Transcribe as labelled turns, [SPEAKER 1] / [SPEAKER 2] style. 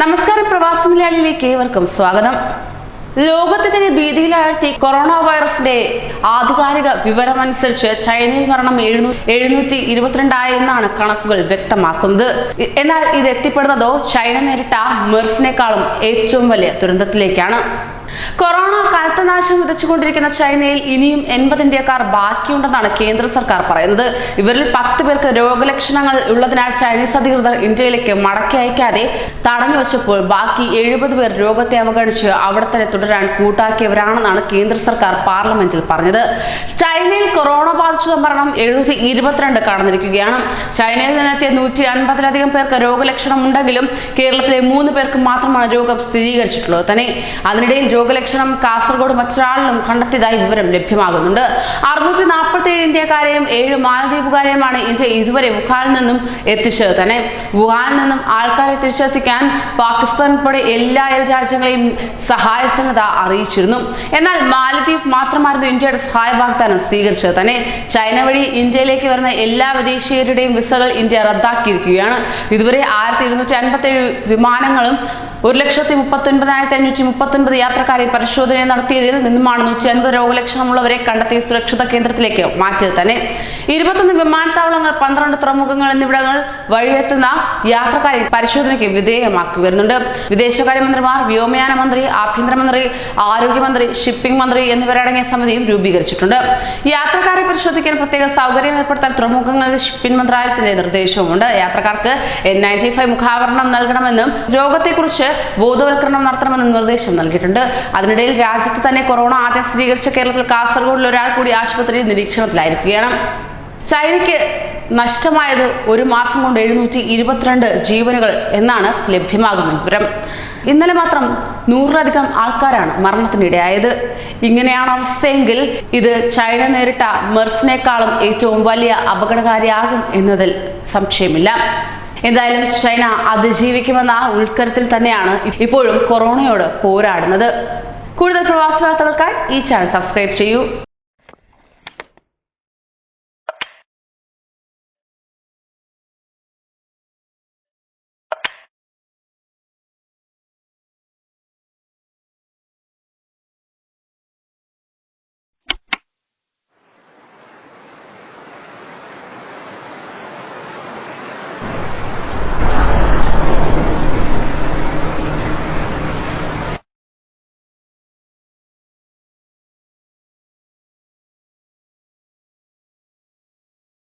[SPEAKER 1] നമസ്കാരം പ്രവാസ മലയാളിയിലേക്ക് ഏവർക്കും സ്വാഗതം. ലോകത്തെ തന്നെ ഭീതിയിലാഴ്ത്തി കൊറോണ വൈറസിന്റെ ആധികാരിക വിവരമനുസരിച്ച് ചൈനയിൽ മരണം എഴുന്നൂ എഴുന്നൂറ്റി ഇരുപത്തിരണ്ടായെന്നാണ് കണക്കുകൾ വ്യക്തമാക്കുന്നത്. എന്നാൽ ഇത് എത്തിപ്പെടുന്നതോ ചൈന നേരിട്ട മെർസിനേക്കാളും ഏറ്റവും വലിയ ദുരന്തത്തിലേക്കാണ്. കൊറോണ കനത്ത നാശം വിതച്ചുകൊണ്ടിരിക്കുന്ന ചൈനയിൽ ഇനിയും എൺപത് ഇന്ത്യക്കാർ ബാക്കിയുണ്ടെന്നാണ് കേന്ദ്ര സർക്കാർ പറയുന്നത്. ഇവരിൽ പത്ത് പേർക്ക് രോഗലക്ഷണങ്ങൾ ഉള്ളതിനാൽ ചൈനീസ് അധികൃതർ ഇന്ത്യയിലേക്ക് മടക്കി അയക്കാതെ തടഞ്ഞു വച്ചപ്പോൾ ബാക്കി എഴുപത് പേർ രോഗത്തെ അവഗണിച്ച് അവിടെ തന്നെ തുടരാൻ കൂട്ടാക്കിയവരാണെന്നാണ് കേന്ദ്ര സർക്കാർ പാർലമെന്റിൽ പറഞ്ഞത്. ചൈനയിൽ കൊറോണ ബാധിച്ചു മരണം എഴുന്നൂറ്റി ഇരുപത്തിരണ്ട് കടന്നിരിക്കുകയാണ്. ചൈനയിൽ നിന്നെത്തിയ നൂറ്റി അൻപതിലധികം പേർക്ക് രോഗലക്ഷണം ഉണ്ടെങ്കിലും കേരളത്തിലെ മൂന്ന് പേർക്ക് മാത്രമാണ് രോഗം സ്ഥിരീകരിച്ചിട്ടുള്ളത് തന്നെ. അതിനിടയിൽ രോഗലക്ഷണം കാസർഗോഡ് മറ്റൊരാളിലും കണ്ടെത്തിയതായി വിവരം ലഭ്യമാകുന്നുണ്ട്. അറുന്നൂറ്റി നാൽപ്പത്തി ഏഴ് ഇന്ത്യക്കാരെയും ഏഴ് മാലദ്വീപുകാരെയുമാണ് ഇന്ത്യ ഇതുവരെ വുഹാനിൽ നിന്നും എത്തിച്ചത് തന്നെ. വുഹാനിൽ നിന്നും ആൾക്കാരെ തിരിച്ചെത്തിക്കാൻ പാകിസ്ഥാൻ ഉൾപ്പെടെ എല്ലാ രാജ്യങ്ങളെയും സഹായ സന്നദ്ധ അറിയിച്ചിരുന്നു. എന്നാൽ മാലദ്വീപ് മാത്രമായിരുന്നു ഇന്ത്യയുടെ സഹായ വാഗ്ദാനം സ്വീകരിച്ചത് തന്നെ. ചൈന വഴി ഇന്ത്യയിലേക്ക് വരുന്ന എല്ലാ വിദേശീയരുടെയും വിസകൾ ഇന്ത്യ റദ്ദാക്കിയിരിക്കുകയാണ്. ഇതുവരെ ആയിരത്തി ഇരുന്നൂറ്റി അൻപത്തി ഏഴ് വിമാനങ്ങളും ഒരു ലക്ഷത്തി മുപ്പത്തി ഒൻപതിനായിരത്തി അഞ്ഞൂറ്റി മുപ്പത്തി ഒൻപത് യാത്രക്കാരെ പരിശോധന നടത്തിയതിൽ നിന്നുമാണ് നൂറ്റി അൻപത് രോഗലക്ഷണമുള്ളവരെ കണ്ടെത്തി സുരക്ഷിത കേന്ദ്രത്തിലേക്ക് മാറ്റിയത് തന്നെ. ഇരുപത്തൊന്ന് വിമാനത്താവളങ്ങൾ പന്ത്രണ്ട് തുറമുഖങ്ങൾ എന്നിവിടങ്ങൾ വഴിയെത്തുന്ന യാത്രക്കാരെ പരിശോധനയ്ക്ക് വിധേയമാക്കി വരുന്നുണ്ട്. വിദേശകാര്യമന്ത്രിമാർ വ്യോമയാന മന്ത്രി ആഭ്യന്തരമന്ത്രി ആരോഗ്യമന്ത്രി ഷിപ്പിംഗ് മന്ത്രി എന്നിവരടങ്ങിയ സമിതിയും രൂപീകരിച്ചിട്ടുണ്ട്. യാത്രക്കാരെ പരിശോധിക്കാൻ പ്രത്യേക സൗകര്യം ഏർപ്പെടുത്താൻ തുറമുഖങ്ങളിൽ ഷിപ്പിംഗ് മന്ത്രാലയത്തിന്റെ നിർദ്ദേശവുമുണ്ട്. യാത്രക്കാർക്ക് എൻ നയന്റി ഫൈവ് മുഖാവരണം നൽകണമെന്നും രോഗത്തെക്കുറിച്ച് ബോധവൽക്കരണം നടത്തണമെന്നും നിർദ്ദേശം നൽകിയിട്ടുണ്ട്. അതിനിടയിൽ രാജ്യത്ത് തന്നെ കൊറോണ ആദ്യം സ്ഥിരീകരിച്ച കേരളത്തിൽ കാസർഗോഡിൽ ഒരാൾ കൂടി ആശുപത്രിയിൽ നിരീക്ഷണത്തിലായിരിക്കുകയാണ്. ചൈനയ്ക്ക് നഷ്ടമായത് ഒരു മാസം കൊണ്ട് എഴുന്നൂറ്റി ഇരുപത്തിരണ്ട് ജീവനുകൾ എന്നാണ് ലഭ്യമാകുന്ന വിവരം. ഇന്നലെ മാത്രം നൂറിലധികം ആൾക്കാരാണ് മരണത്തിനിടയായത് ഇങ്ങനെയാണ് അവസ്ഥയെങ്കിൽ ഇത് ചൈന നേരിട്ട മെർസിനേക്കാളും ഏറ്റവും വലിയ അപകടകാരിയാകും എന്നതിൽ സംശയമില്ല. എന്തായാലും ചൈന അതിജീവിക്കുമെന്ന ഉൾക്കരത്തിൽ തന്നെയാണ് ഇപ്പോഴും കൊറോണയോട് പോരാടുന്നത്. കൂടുതൽ പ്രവാസ വാർത്തകൾക്കായി ഈ ചാനൽ സബ്സ്ക്രൈബ് ചെയ്യൂ.